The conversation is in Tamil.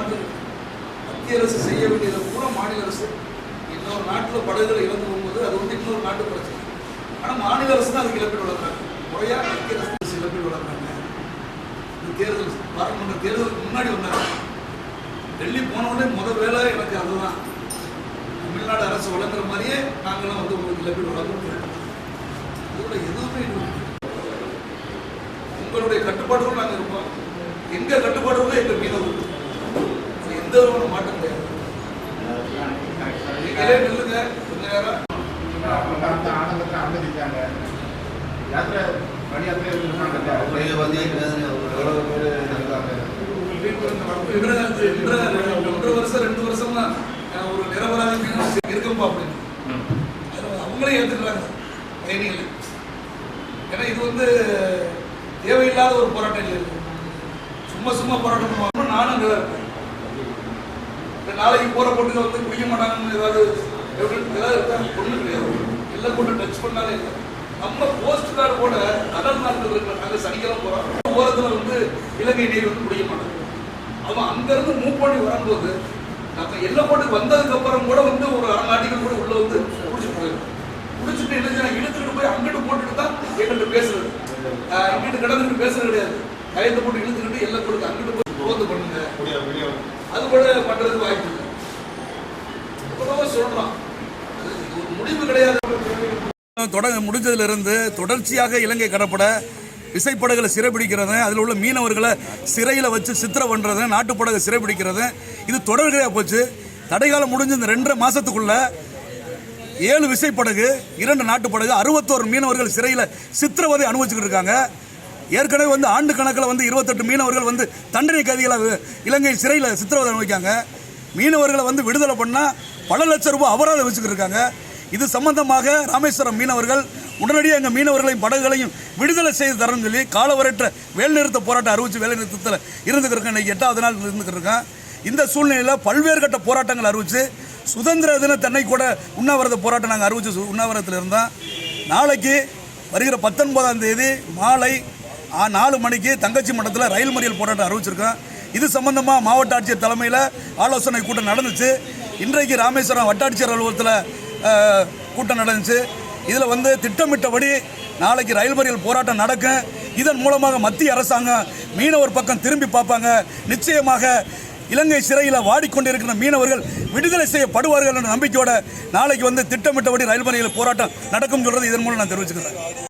எந்த மத்திய அரசு செய்ய வேண்டியதை கூட மாநில அரசு. இன்னொரு நாட்டில் படகுகள் இழந்து போகும்போது அது வந்து இன்னொரு நாட்டு பிரச்சனை. ஆனால் மாநில அரசு தான் அதுக்கு இழப்பீடு வழங்குறாங்க முறையாக மத்திய அரசு இழப்பீடு வழங்குறாங்க இந்த தேர்தல் பாராளுமன்ற தேர்தலுக்கு முன்னாடி வந்தாங்க. டெல்லி போனவுடனே முதல் வேலை எனக்கு அதுதான். தமிழ்நாடு அரசு வழங்குற மாதிரியே நாங்களும் வந்து உங்களுக்கு இழப்பீடு வழங்குறோம் இதோட எதுவுமே உங்களுடைய கட்டுப்பாடுகளும் நாங்கள் இருப்போம். எங்கள் கட்டுப்பாடுகளும் எங்கள் மீனவர்கள் அதுல எந்த விதமான மாற்றம் கிடையாது. நீங்களே நில்லுங்க கொஞ்ச நேரம். ஒன்றரை வருஷம் ரெண்டு வருஷமா ஒரு நிரபராதி இருக்கும்பா அப்படின்னு அவங்களே ஏற்றுக்கிறாங்க பயணிகள் ஏன்னா இது வந்து தேவையில்லாத ஒரு போராட்டம் இல்லை. சும்மா சும்மா போராட்டம் நானும் அங்கே தான் இருப்பேன் இந்த நாளைக்கு போற பொண்ணுங்க வந்து குடிக்க மாட்டாங்கன்னு ஏதாவது ஏதாவது பொண்ணு கிடையாது. எல்லாம் கொண்டு டச் பண்ணாலே இல்லை. நம்ம போஸ்ட் கார்டு போட கடல் நாட்டில் இருக்கிற நாங்கள் சனிக்கிழமை போகிறோம் ஓரத்தில் வந்து இலங்கை நீர் வந்து குடிக்க மாட்டாங்க. அவன் அங்கேருந்து மூவ் பண்ணி வரும்போது நம்ம எல்லை போட்டு வந்ததுக்கப்புறம் கூட வந்து ஒரு அரை நாட்டிகள் கூட உள்ள வந்து குடிச்சு போயிடும். குடிச்சிட்டு என்ன இழுத்துட்டு போய் அங்கிட்டு போட்டுட்டு தான் எங்கிட்ட பேசுறது. இங்கிட்டு கடந்துட்டு பேசுறது கிடையாது. கையத்தை போட்டு இழுத்துக்கிட்டு எல்லாம் கொடுத்து அங்கிட்டு போய் போது பண்ணுங்க. கூடிய அது கூட பண்றதுக்கு வாய்ப்பு இல்லை. இவ்வளவு சொல்றான். ஒரு முடிவு கிடையாது. தொடங்க முடிஞ்சதிலிருந்து தொடர்ச்சியாக இலங்கை கடற்பட விசைப்படகுகளை சிறைபிடிக்கிறது அதில் உள்ள மீனவர்களை சிறையில் வச்சு சித்திர பண்ணுறது நாட்டுப்படகை சிறைபிடிக்கிறது இது தொடர்கதையாக போச்சு. தடைகாலம் முடிஞ்ச இந்த ரெண்டரை மாதத்துக்குள்ள ஏழு விசைப்படகு இரண்டு நாட்டுப்படகு அறுபத்தோரு மீனவர்கள் சிறையில் சித்திரவதை அனுபவிச்சுக்கிட்டு இருக்காங்க. ஏற்கனவே வந்து ஆண்டு கணக்கில் வந்து இருபத்தெட்டு மீனவர்கள் வந்து தண்டனை கைதிகளாக இலங்கை சிறையில் சித்திரவதை அனுபவிக்காங்க மீனவர்களை வந்து விடுதலை பண்ணால் பல லட்சம் ரூபாய் அபராதம் வச்சுக்கிட்டு இருக்காங்க. இது சம்பந்தமாக ராமேஸ்வரம் மீனவர்கள் உடனடியாக எங்கள் மீனவர்களையும் படகுகளையும் விடுதலை செய்து தரணும்னு சொல்லி காலவரற்ற வேலைநிறுத்த போராட்டம் அறிவித்து வேலைநிறுத்தத்தில் இருந்துக்கிட்டு இன்றைக்கி எட்டாவது நாள் இருந்துக்கிட்டு இந்த சூழ்நிலையில் பல்வேறு கட்ட போராட்டங்கள் அறிவித்து சுதந்திர தினத்தன்னை கூட உண்ணாவிரத போராட்டம் நாங்கள் அறிவித்து சு- உண்ணாவிரதத்தில் இருந்தோம். நாளைக்கு வருகிற பத்தொன்பதாம் தேதி மாலை நாலு மணிக்கு தங்கச்சி மண்டலத்தில் ரயில் மறியல் போராட்டம் அறிவிச்சிருக்கோம். இது சம்பந்தமாக மாவட்ட ஆட்சியர் தலைமையில் ஆலோசனை கூட்டம் நடந்துச்சு. இன்றைக்கு ராமேஸ்வரம் வட்டாட்சியர் அலுவலகத்தில் கூட்டம் நடந்துச்சு. இதில் வந்து திட்டமிட்டபடி நாளைக்கு ரயில் மறியல் போராட்டம் நடக்கும். இதன் மூலமாக மத்திய அரசாங்கம் மீனவர் பக்கம் திரும்பி பார்ப்பாங்க. நிச்சயமாக இலங்கை சிறையில் வாடிக்கொண்டிருக்கிற மீனவர்கள் விடுதலை செய்யப்படுவார்கள் என்ற நம்பிக்கையோட நாளைக்கு வந்து திட்டமிட்டபடி ரயில் மறியல் போராட்டம் நடக்கும் சொல்றது இதன் மூலம் நான் தெரிவிச்சுக்கிறேன்.